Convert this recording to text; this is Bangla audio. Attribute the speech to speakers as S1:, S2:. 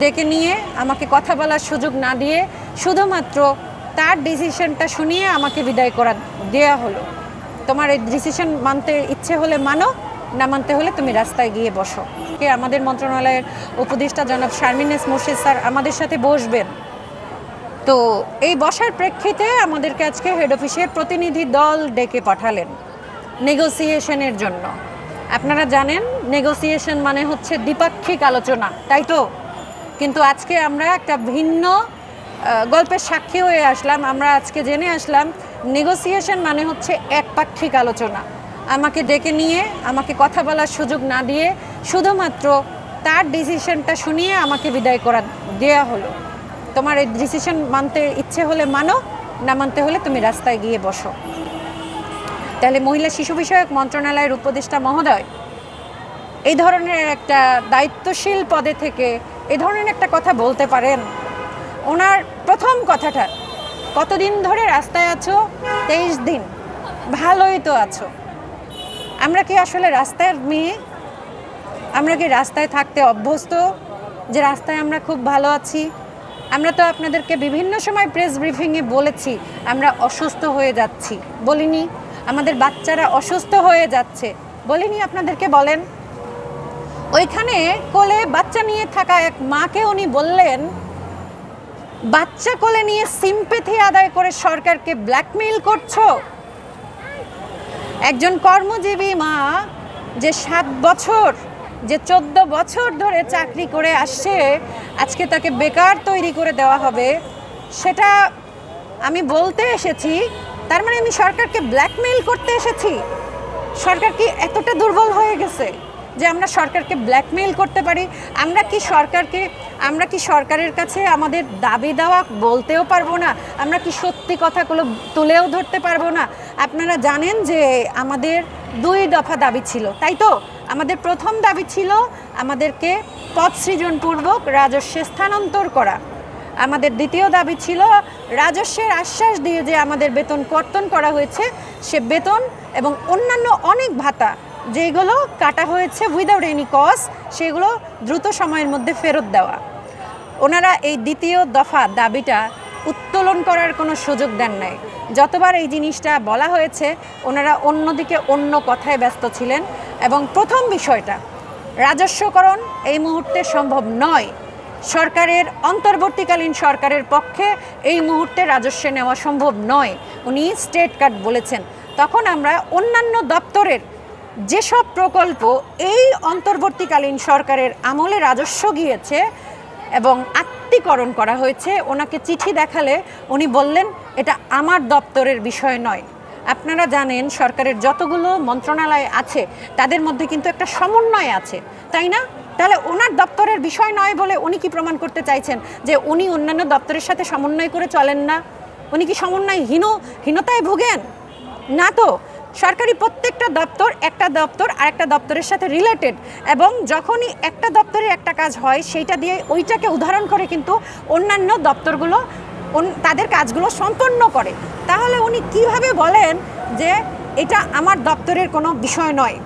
S1: ডেকে নিয়ে আমাকে কথা বলার সুযোগ না দিয়ে শুধুমাত্র তার ডিসিশনটা শুনিয়ে আমাকে বিদায় করা দেয়া হলো। তোমার এই ডিসিশন মানতে ইচ্ছে হলে মানো, না মানতে হলে তুমি রাস্তায় গিয়ে বসো। কে আমাদের মন্ত্রণালয়ের উপদেষ্টা জনাব শারমিনেস মুর্শিদ স্যার আমাদের সাথে বসবেন। তো এই বসার প্রেক্ষিতে আমাদেরকে আজকে হেড অফিসের প্রতিনিধি দল ডেকে পাঠালেন নেগোসিয়েশনের জন্য। আপনারা জানেন নেগোসিয়েশন মানে হচ্ছে দ্বিপাক্ষিক আলোচনা, তাই তো? কিন্তু আজকে আমরা একটা ভিন্ন গল্পের সাক্ষী হয়ে আসলাম। আমরা আজকে জেনে আসলাম নেগোসিয়েশন মানে হচ্ছে একপাক্ষিক আলোচনা। আমাকে ডেকে নিয়ে, আমাকে কথা বলার সুযোগ না দিয়ে শুধুমাত্র তার ডিসিশনটা শুনিয়ে আমাকে বিদায় করা দেয়া হলো। তোমার এই ডিসিশন মানতে ইচ্ছে হলে মানো, না মানতে হলে তুমি রাস্তায় গিয়ে বসো। তাহলে মহিলা শিশু বিষয়ক মন্ত্রণালয়ের উপদেষ্টা মহোদয় এই ধরনের একটা দায়িত্বশীল পদে থেকে এই ধরনের একটা কথা বলতে পারেন। ওনার প্রথম কথাটা, কতদিন ধরে রাস্তায় আছো? তেইশ দিন। ভালোই তো আছো। আমরা কি আসলে রাস্তার মেয়ে? আমরা কি রাস্তায় থাকতে অভ্যস্ত? যে রাস্তায় আমরা খুব ভালো আছি। আমরা তো আপনাদেরকে বিভিন্ন সময় প্রেস ব্রিফিংয়ে বলেছি, আমরা অসুস্থ হয়ে যাচ্ছি। বলিনি, আমাদের বাচ্চারা অসুস্থ হয়ে যাচ্ছে। বলিনি আপনাদেরকে বলেন ওইখানে কোলে বাচ্চা নিয়ে থাকা এক মাকে উনি বললেন, বাচ্চা কোলে নিয়ে সিম্পেথি আদায় করে সরকারকে ব্ল্যাকমেইল করছ? একজন কর্মজীবী মা যে সাত বছর, যে চোদ্দ বছর ধরে চাকরি করে আসছে, আজকে তাকে বেকার তৈরি করে দেওয়া হবে, সেটা আমি বলতে এসেছি, তার মানে আমি সরকারকে ব্ল্যাকমেইল করতে এসেছি? সরকার কি এতটা দুর্বল হয়ে গেছে? যে আমরা সরকারকে ব্ল্যাকমেইল করতে পারি, আমরা কি সরকারকে, আমরা কি সরকারের কাছে আমাদের দাবি দেওয়া বলতেও পারব না? আমরা কি সত্যি কথাগুলো তুলেও ধরতে পারব না? আপনারা জানেন যে আমাদের দুই দফা দাবি ছিল, তাই তো? আমাদের প্রথম দাবি ছিল আমাদেরকে পদ সৃজনপূর্বক রাজস্বে স্থানান্তর করা। আমাদের দ্বিতীয় দাবি ছিল রাজস্বের আশ্বাস দিয়ে যে আমাদের বেতন কর্তন করা হয়েছে, সে বেতন এবং অন্যান্য অনেক ভাতা যেগুলো কাটা হয়েছে উইদাউট এনি কজ সেগুলো দ্রুত সময়ের মধ্যে ফেরত দেওয়া। ওনারা এই দ্বিতীয় দফা দাবিটা উত্তোলন করার কোনো সুযোগ দেন নাই। যতবার এই জিনিসটা বলা হয়েছে, ওনারা অন্যদিকে অন্য কথায় ব্যস্ত ছিলেন এবং প্রথম বিষয়টা, রাজস্বকরণ এই মুহূর্তে সম্ভব নয়। সরকারের, অন্তর্বর্তীকালীন সরকারের পক্ষে এই মুহূর্তে রাজস্ব নেওয়া সম্ভব নয়। উনি স্টেট কার্ড বলেছেন। তখন আমরা অন্যান্য দপ্তরের যেসব প্রকল্প এই অন্তর্বর্তীকালীন সরকারের আমলে রাজস্ব গিয়েছে এবং আত্মীকরণ করা হয়েছে, ওনাকে চিঠি দেখালে উনি বললেন, এটা আমার দপ্তরের বিষয় নয়। আপনারা জানেন, সরকারের যতগুলো মন্ত্রণালয় আছে, তাদের মধ্যে কিন্তু একটা সমন্বয় আছে, তাই না? তাহলে ওনার দপ্তরের বিষয় নয় বলে উনি কি প্রমাণ করতে চাইছেন যে উনি অন্যান্য দপ্তরের সাথে সমন্বয় করে চলেন না? উনি কি সমন্বয় হীন হীনতায় ভুগেন? না তো। সরকারি প্রত্যেকটা দপ্তর একটা দপ্তর আরেকটা দপ্তরের সাথে রিলেটেড এবং যখনই একটা দপ্তরে একটা কাজ হয়, সেইটা দিয়ে ওইটাকে উদাহরণ করে কিন্তু অন্যান্য দপ্তরগুলো তাদের কাজগুলো সম্পন্ন করে। তাহলে উনি কীভাবে বলেন যে এটা আমার দপ্তরের কোনো বিষয় নয়?